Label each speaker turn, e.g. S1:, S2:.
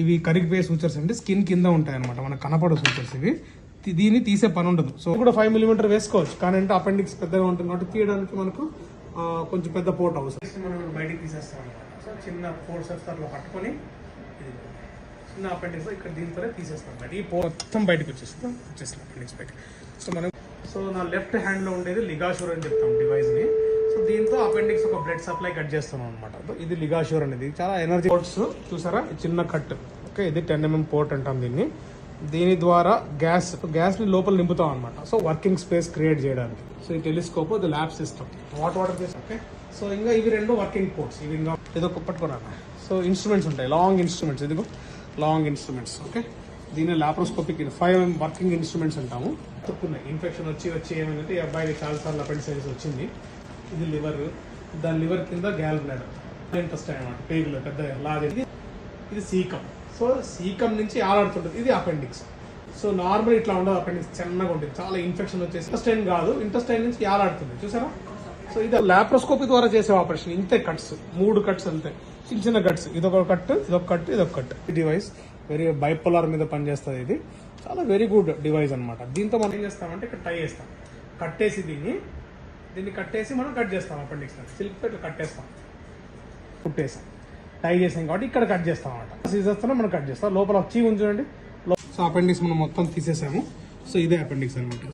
S1: ఇవి కరిగిపోయే సూచర్స్ అంటే స్కిన్ కింద ఉంటాయి అనమాట మనకు కనపడే సూచర్స్ ఇవి. దీన్ని తీసే పని ఉండదు. సో కూడా ఫైవ్ మిలీమీటర్ వేసుకోవచ్చు. కానీ అంటే అపెండిక్స్ పెద్దగా ఉంటుంది కాబట్టి తీయడానికి మనకు కొంచెం పెద్ద పోట్ అవసరం. మనం బయటికి తీసేస్తాం సో చిన్న ఫోర్సెస్ అట్లా పట్టుకొని ఇది చిన్న అపెండిక్స్ ఇక్కడ దీంతోనే తీసేస్తాం బయట ఈ మొత్తం బయటకు వచ్చేస్తాం వచ్చేస్తాం అపెండిక్స్ బయట సో మనం సో నా లెఫ్ట్ హ్యాండ్లో ఉండేది లిగాషూర్ అని చెప్తాం డివైస్ని. సో దీంతో అపెండిక్స్ ఒక బ్లడ్ సప్లై కట్ చేస్తున్నాం అనమాట ఇది లిగాషూర్ అనేది. చాలా ఎనర్జీ పోర్ట్స్ చూసారా? చిన్న కట్ ఓకే ఇది టెన్ ఎంఎం పోర్ట్ అంటాం దీన్ని. దీని ద్వారా గ్యాస్ గ్యాస్ని లోపల నింపుతాం అనమాట సో వర్కింగ్ స్పేస్ క్రియేట్ చేయడానికి. సో ఈ టెలిస్కోప్ ఇది ల్యాబ్ సిస్టమ్ వాట్ వాటర్ చేస్తాం ఓకే సో ఇంకా ఇవి రెండు వర్కింగ్ పోర్ట్స్ ఇవి ఇంకా ఏదో పట్టుకున్నాను సో ఇన్స్ట్రుమెంట్స్ ఉంటాయి. లాంగ్ ఇన్స్ట్రుమెంట్స్ ఇదిగో. లాంగ్ ఇన్స్ట్రుమెంట్స్ ఓకే దీన్ని లాప్రోస్కోపిక్ ఫైవ్ వర్కింగ్ ఇన్స్ట్రుమెంట్స్ అంటాము. తక్కున్నాయి ఇన్ఫెక్షన్ వచ్చి వచ్చి ఏమైందంటే ఈ అబ్బాయికి చాలా సార్లు అపెండిసైటిస్ వచ్చింది. ఇది లివర్. దాని లివర్ కింద గ్యాల్ బ్లాడర్ ఇంట్రెస్ట్ అనమాట పేగులు పెద్ద లాగే ఇది ఇది సీకం. సో సీకం నుంచి ఆలాడుతుంటుంది ఇది అపెండిక్స్. సో నార్మల్ ఇట్లా ఉండదు అపెండిక్స్ చిన్నగా ఉంటుంది. చాలా ఇన్ఫెక్షన్ వచ్చేసి ఇంటెస్టైన్ కాదు. ఇంటెస్టైన్ నుంచి ఆలాడుతుంది చూసారా? సో ఇది లాప్రోస్కోపీ ద్వారా చేసే ఆపరేషన్. ఇంతే కట్స్. మూడు కట్స్ అంతే. చిన్న చిన్న కట్స్. ఇదొక కట్ ఇదొక కట్ ఇదొక కట్. ఈ డివైస్ వెరీ బైపోలార్ మీద పనిచేస్తుంది ఇది. చాలా వెరీ గుడ్ డివైస్ అన్నమాట. దీంతో మనం ఏం చేస్తామంటే ఇక్కడ టై చేస్తాం. కట్టేసి దీన్ని దీన్ని కట్టేసి మనం కట్ చేస్తాం అపెండిక్స్ సిల్క్ ఇట్లా కట్టేస్తాం. కుట్టేసాం. టై చేసాం కాబట్టి ఇక్కడ కట్ చేస్తాం అనమాట సీజర్స్తోనే మనం కట్ చేస్తాం. లోపల వచ్చి ఉంచండి సో అపెండిక్స్ మనం మొత్తం తీసేసాము. సో ఇదే అపెండిక్స్ అనమాట